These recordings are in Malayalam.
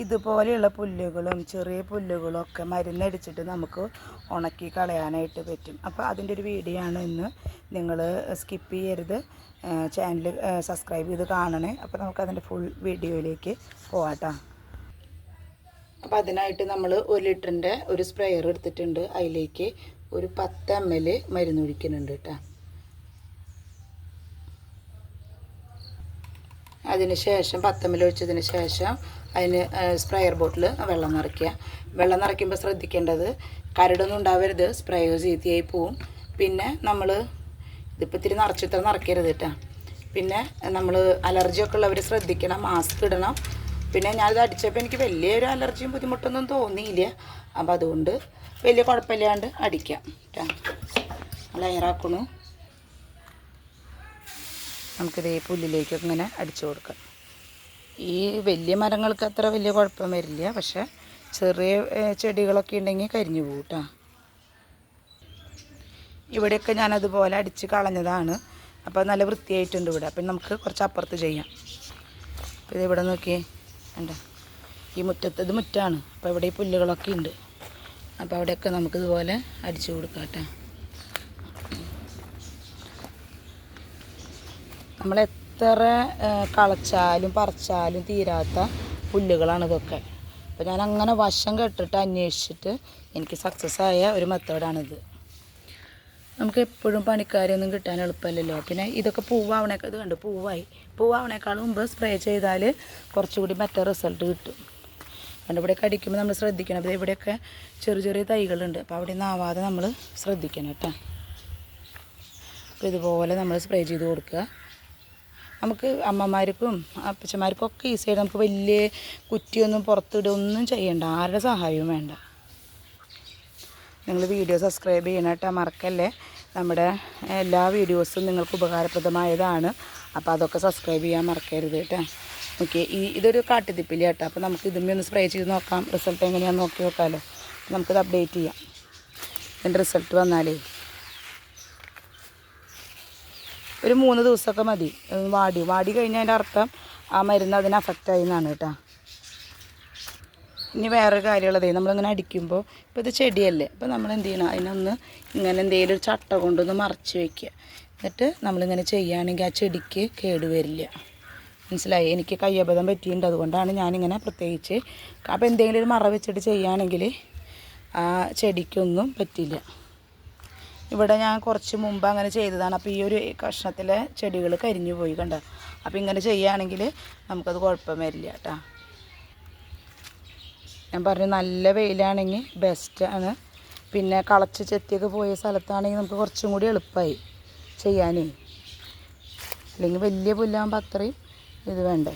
ഇതുപോലെയുള്ള പുല്ലുകളും ചെറിയ പുല്ലുകളും ഒക്കെ മരുന്നടിച്ചിട്ട് നമുക്ക് ഉണക്കി കളയാനായിട്ട് പറ്റും. അപ്പോൾ അതിന്റെ ഒരു വീഡിയോ ആണ് ഇന്ന് നിങ്ങൾ സ്കിപ്പ് ചെയ്യരുത്. ചാനൽ സബ്സ്ക്രൈബ് ചെയ്ത് കാണണേ. അപ്പോൾ നമുക്ക് അതിന്റെ ഫുൾ വീഡിയോയിലേക്ക് പോവാട്ടോ അപ്പോൾ അതിനായിട്ട് നമ്മൾ ഒരു ലിറ്ററിന്റെ ഒരു സ്പ്രെയർ എടുത്തിട്ടുണ്ട്. അതിലേക്ക് ഒരു പത്ത് എം എൽ മരുന്ന് ഒഴിക്കുന്നുണ്ട് കേട്ടോ അതിന് ശേഷം പത്തമ്മൽ ഒഴിച്ചതിന് ശേഷം അതിന് സ്പ്രേയർ ബോട്ടിൽ വെള്ളം നിറയ്ക്കുക. വെള്ളം നിറയ്ക്കുമ്പോൾ ശ്രദ്ധിക്കേണ്ടത് കരടൊന്നും ഉണ്ടാവരുത്. സ്പ്രേയോ ചീത്തയായി പോവും. പിന്നെ നമ്മൾ ഇതിപ്പോൾ ഇത്തിരി നിറച്ചിത്ര നിറയ്ക്കരുത് കേട്ടോ. പിന്നെ നമ്മൾ അലർജിയൊക്കെ ഉള്ളവർ ശ്രദ്ധിക്കണം മാസ്ക് ഇടണം. പിന്നെ ഞാനിത് അടിച്ചപ്പോൾ എനിക്ക് വലിയൊരു അലർജിയും ബുദ്ധിമുട്ടൊന്നും തോന്നിയില്ല. അപ്പോൾ അതുകൊണ്ട് വലിയ കുഴപ്പമില്ലാണ്ട് അടിക്കാം കേട്ടോ. ലയറാക്കണു നമുക്കിതേ പുല്ലിലേക്കൊക്കെ ഇങ്ങനെ അടിച്ചു കൊടുക്കാം. ഈ വലിയ മരങ്ങൾക്ക് അത്ര വലിയ കുഴപ്പം വരില്ല. പക്ഷെ ചെറിയ ചെടികളൊക്കെ ഉണ്ടെങ്കിൽ കരിഞ്ഞു പോകും കേട്ടോ. ഇവിടെയൊക്കെ ഞാനതുപോലെ അടിച്ച് കളഞ്ഞതാണ്. അപ്പോൾ നല്ല വൃത്തിയായിട്ടുണ്ട് ഇവിടെ. അപ്പം നമുക്ക് കുറച്ച് അപ്പുറത്ത് ചെയ്യാം. അപ്പോൾ ഇതിവിടെ നോക്കി കണ്ടോ? ഈ മുറ്റത്ത് ഇത് മുറ്റാണ്. അപ്പോൾ ഇവിടെ ഈ പുല്ലുകളൊക്കെ ഉണ്ട്. അപ്പോൾ അവിടെയൊക്കെ നമുക്കിതുപോലെ അടിച്ചു കൊടുക്കാം കേട്ടോ. നമ്മൾ എത്ര കളച്ചാലും പറിച്ചാലും തീരാത്ത പുല്ലുകളാണ് ഇതൊക്കെ. അപ്പോൾ ഞാൻ അങ്ങനെ വശം കെട്ടിട്ട് അന്വേഷിച്ചിട്ട് എനിക്ക് സക്സസ് ആയ ഒരു മെത്തേഡാണിത്. നമുക്ക് എപ്പോഴും പണിക്കാരെയൊന്നും കിട്ടാൻ എളുപ്പമല്ലല്ലോ. പിന്നെ ഇതൊക്കെ പൂവാവണേക്കാൾ ഇത് കണ്ടു പൂവായി. പൂവാവണേക്കാൾ മുമ്പ് സ്പ്രേ ചെയ്താൽ കുറച്ചുകൂടി ബെറ്റർ റിസൾട്ട് കിട്ടും. അതുകൊണ്ട് ഇവിടെയൊക്കെ അടിക്കുമ്പോൾ നമ്മൾ ശ്രദ്ധിക്കണം. അപ്പോൾ ഇവിടെയൊക്കെ ചെറിയ ചെറിയ തൈകളുണ്ട്. അപ്പോൾ അവിടെ നിന്ന് ആവാതെ നമ്മൾ ശ്രദ്ധിക്കണം കേട്ടോ. അപ്പോൾ ഇതുപോലെ നമ്മൾ സ്പ്രേ ചെയ്ത് കൊടുക്കുക. നമുക്ക് അമ്മമാർക്കും അപ്പച്ചന്മാർക്കും ഒക്കെ ഈസിയായിട്ട് നമുക്ക് വലിയ കുറ്റിയൊന്നും പുറത്തിടൊന്നും ചെയ്യണ്ട. ആരുടെ സഹായവും വേണ്ട. നിങ്ങൾ വീഡിയോ സബ്സ്ക്രൈബ് ചെയ്യണം കേട്ടോ മറക്കല്ലേ? നമ്മുടെ എല്ലാ വീഡിയോസും നിങ്ങൾക്ക് ഉപകാരപ്രദമായതാണ്. അപ്പോൾ അതൊക്കെ സബ്സ്ക്രൈബ് ചെയ്യാൻ മറക്കരുത് കേട്ടോ ഓക്കെ ഈ ഇതൊരു കാട്ടുതിപ്പില്ല കേട്ടോ അപ്പോൾ നമുക്ക് ഇതുമ്മേ ഒന്ന് സ്പ്രേ ചെയ്ത് നോക്കാം. റിസൾട്ട് എങ്ങനെയാണെന്ന് നോക്കി നോക്കാമല്ലോ നമുക്കിത് അപ്ഡേറ്റ് ചെയ്യാം. എന്റെ റിസൾട്ട് വന്നാലേ. ഒരു മൂന്ന് ദിവസമൊക്കെ മതി. വാടി. വാടി കഴിഞ്ഞാൽ അതിന്റെ അർത്ഥം ആ മരുന്ന് അതിന് അഫക്റ്റായി എന്നാണ് കേട്ടോ. ഇനി വേറൊരു കാര്യമുള്ളതേ നമ്മളിങ്ങനെ അടിക്കുമ്പോൾ ഇപ്പോൾ ഇത് ചെടിയല്ലേ അപ്പോൾ നമ്മൾ എന്ത് ചെയ്യണം? അതിനൊന്ന് ഇങ്ങനെ എന്തെങ്കിലും ഒരു ചട്ട കൊണ്ടൊന്ന് മറച്ച് വയ്ക്കുക എന്നിട്ട് നമ്മളിങ്ങനെ ചെയ്യുകയാണെങ്കിൽ ആ ചെടിക്ക് കേടുവരില്ല മനസ്സിലായി? എനിക്ക് കയ്യബദ്ധം പറ്റിയിട്ടുണ്ട്. അതുകൊണ്ടാണ് ഞാനിങ്ങനെ പ്രത്യേകിച്ച് അപ്പോൾ എന്തെങ്കിലും ഒരു മറ വെച്ചിട്ട് ചെയ്യുകയാണെങ്കിൽ ആ ചെടിക്കൊന്നും പറ്റില്ല. ഇവിടെ ഞാൻ കുറച്ച് മുമ്പ് അങ്ങനെ ചെയ്തതാണ്. അപ്പോൾ ഈ ഒരു കഷ്ണത്തിലെ ചെടികൾ കരിഞ്ഞു പോയി കണ്ട? അപ്പോൾ ഇങ്ങനെ ചെയ്യുകയാണെങ്കിൽ നമുക്കത് കുഴപ്പം വരില്ല കേട്ടോ. ഞാൻ പറഞ്ഞു നല്ല വെയിലാണെങ്കിൽ ബെസ്റ്റാണ് പിന്നെ കളച്ച് ചെത്തിയൊക്കെ പോയ സ്ഥലത്താണെങ്കിൽ നമുക്ക് കുറച്ചും കൂടി എളുപ്പമായി ചെയ്യാനേ. അല്ലെങ്കിൽ വലിയ പുല്ലാകുമ്പോൾ അത്രയും ഇത് വേണ്ടേ?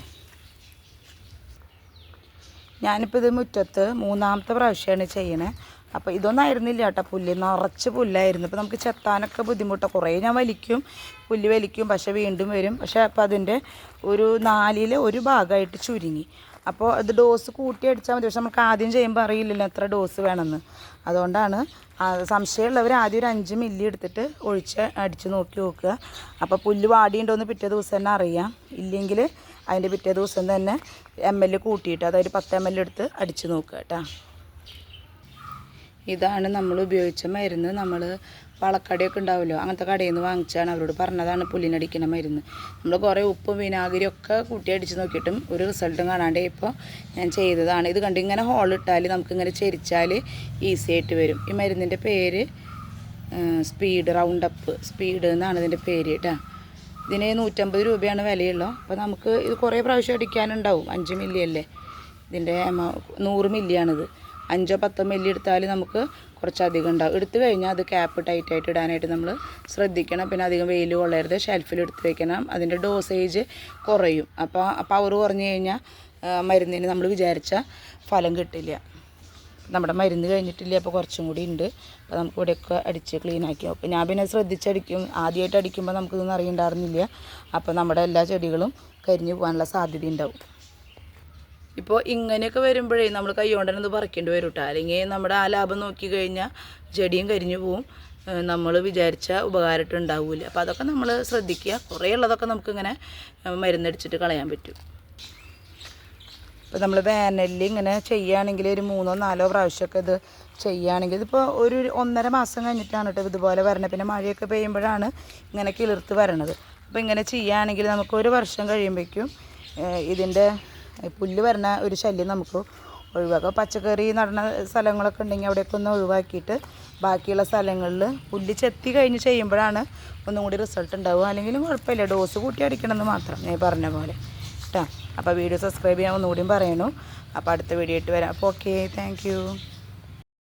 ഞാനിപ്പോൾ ഇത് മുറ്റത്ത് മൂന്നാമത്തെ പ്രാവശ്യമാണ് ചെയ്യണേ. അപ്പോൾ ഇതൊന്നും ആയിരുന്നില്ല കേട്ടോ പുല്ല്. നിറച്ച് പുല്ലായിരുന്നു. ഇപ്പോൾ നമുക്ക് ചെത്താനൊക്കെ ബുദ്ധിമുട്ടാണ് കുറേ ഞാൻ വലിക്കും പുല്ല് വലിക്കും പക്ഷേ വീണ്ടും വരും. പക്ഷേ അപ്പോൾ അതിന്റെ ഒരു നാലിൽ ഒരു ഭാഗമായിട്ട് ചുരുങ്ങി. അപ്പോൾ അത് ഡോസ് കൂട്ടി അടിച്ചാൽ മതി. പക്ഷെ നമുക്ക് ആദ്യം ചെയ്യുമ്പോൾ അറിയില്ലല്ലോ എത്ര ഡോസ് വേണമെന്ന്. അതുകൊണ്ടാണ് സംശയമുള്ളവർ ആദ്യം ഒരു അഞ്ച് മില്ലി എടുത്തിട്ട് ഒഴിച്ച് അടിച്ച് നോക്കി നോക്കുക. അപ്പോൾ പുല്ല് വാടിയുണ്ടോയെന്ന് പിറ്റേ ദിവസം തന്നെ അറിയാം. ഇല്ലെങ്കിൽ അതിന്റെ പിറ്റേ ദിവസം തന്നെ എം എൽ കൂട്ടിയിട്ട് അതായത് പത്ത് എം എൽ എടുത്ത് അടിച്ച് നോക്കുക കേട്ടോ. ഇതാണ് നമ്മൾ ഉപയോഗിച്ച മരുന്ന്. നമ്മൾ വളക്കടയൊക്കെ ഉണ്ടാവുമല്ലോ അങ്ങനത്തെ കടയിൽ നിന്ന് വാങ്ങിച്ചാണ് അവരോട് പറഞ്ഞതാണ് പുല്ലിനടിക്കണ മരുന്ന്. നമ്മൾ കുറേ ഉപ്പും വിനാഗിരിയും ഒക്കെ കൂട്ടി അടിച്ച് നോക്കിയിട്ടും ഒരു റിസൾട്ടും കാണാണ്ട് ഇപ്പോൾ ഞാൻ ചെയ്തതാണ്. ഇത് കണ്ട് ഇങ്ങനെ ഹോളിട്ടാൽ നമുക്കിങ്ങനെ ചെരിച്ചാൽ ഈസി ആയിട്ട് വരും. ഈ മരുന്നിന്റെ പേര് സ്പീഡ് റൗണ്ട് അപ്പ് സ്പീഡ് എന്നാണ് ഇതിന്റെ പേര് കേട്ടോ. ഇതിന് നൂറ്റമ്പത് രൂപയാണ് വിലയുള്ളൂ. അപ്പോൾ നമുക്ക് ഇത് കുറേ പ്രാവശ്യം അടിക്കാനുണ്ടാവും. അഞ്ച് മില്ലി അല്ലേ? ഇതിന്റെ നൂറ് മില്ലിയാണിത് അഞ്ചോ പത്തോ മില്ലി എടുത്താൽ നമുക്ക് കുറച്ചധികം ഉണ്ടാവും. എടുത്തു കഴിഞ്ഞാൽ അത് ക്യാപ്പ് ടൈറ്റായിട്ട് ഇടാനായിട്ട് നമ്മൾ ശ്രദ്ധിക്കണം. പിന്നെ അധികം വെയിൽ കൊള്ളരുത്. ഷെൽഫിൽ എടുത്ത് വെക്കണം. അതിന്റെ ഡോസേജ് കുറയും. അപ്പോൾ പവർ കുറഞ്ഞു കഴിഞ്ഞാൽ മരുന്നിന് നമ്മൾ വിചാരിച്ച ഫലം കിട്ടില്ല. നമ്മുടെ മരുന്ന് കഴിഞ്ഞിട്ടില്ല. അപ്പോൾ കുറച്ചും കൂടി ഉണ്ട് അപ്പോൾ നമുക്ക് ഇവിടെയൊക്കെ അടിച്ച് ക്ലീൻ ആക്കി അപ്പോൾ ഞാൻ പിന്നെ ശ്രദ്ധിച്ചടിക്കും. ആദ്യമായിട്ട് അടിക്കുമ്പോൾ നമുക്കിതൊന്നും അറിയണ്ടായിരുന്നില്ല. അപ്പോൾ നമ്മുടെ എല്ലാ ചെടികളും കരിഞ്ഞു പോകാനുള്ള സാധ്യത ഉണ്ടാവും ഇപ്പോൾ ഇങ്ങനെയൊക്കെ വരുമ്പോഴേ നമ്മൾ കൈ കൊണ്ട് തന്നെ ഇത് പറിക്കേണ്ടി വരും കേട്ടോ അല്ലെങ്കിൽ നമ്മുടെ ആ ലാഭം നോക്കി കഴിഞ്ഞാൽ ചെടിയും കരിഞ്ഞു പോവും. നമ്മൾ വിചാരിച്ച ഉപകാരമായിട്ട് ഉണ്ടാവില്ല അപ്പോൾ അതൊക്കെ നമ്മൾ ശ്രദ്ധിക്കുക. കുറേ ഉള്ളതൊക്കെ നമുക്കിങ്ങനെ മരുന്നടിച്ചിട്ട് കളയാൻ പറ്റും. ഇപ്പോൾ നമ്മൾ വേനലിൽ ഇങ്ങനെ ചെയ്യുകയാണെങ്കിൽ ഒരു മൂന്നോ നാലോ പ്രാവശ്യമൊക്കെ ഇത് ചെയ്യുകയാണെങ്കിൽ ഇതിപ്പോൾ ഒരു ഒന്നര മാസം കഴിഞ്ഞിട്ടാണ് കേട്ടോ ഇതുപോലെ വരണത്. പിന്നെ മഴയൊക്കെ പെയ്യുമ്പോഴാണ് ഇങ്ങനെ കിളിർത്ത് വരണത്. അപ്പോൾ ഇങ്ങനെ ചെയ്യുകയാണെങ്കിൽ നമുക്ക് ഒരു വർഷം കഴിയുമ്പോഴേക്കും ഇതിന്റെ പുല്ല് വരുന്ന ഒരു ശല്യം നമുക്ക് ഒഴിവാക്കാം. പച്ചക്കറി നടന്ന സ്ഥലങ്ങളൊക്കെ ഉണ്ടെങ്കിൽ അവിടെയൊക്കെ ഒന്ന് ഒഴിവാക്കിയിട്ട് ബാക്കിയുള്ള സ്ഥലങ്ങളിൽ പുല്ല് ചെത്തി കഴിഞ്ഞ് ചെയ്യുമ്പോഴാണ് ഒന്നും കൂടി റിസൾട്ട് ഉണ്ടാവുക. അല്ലെങ്കിലും കുഴപ്പമില്ല. ഡോസ് കൂട്ടി അടിക്കണമെന്ന് മാത്രം ഞാൻ പറഞ്ഞ പോലെ. കേട്ടോ? അപ്പോൾ വീഡിയോ സബ്സ്ക്രൈബ് ചെയ്യാൻ ഒന്നുകൂടിയും പറയണു. അപ്പോൾ അടുത്ത വീഡിയോ ആയിട്ട് വരാം. അപ്പോൾ ഓക്കെ താങ്ക്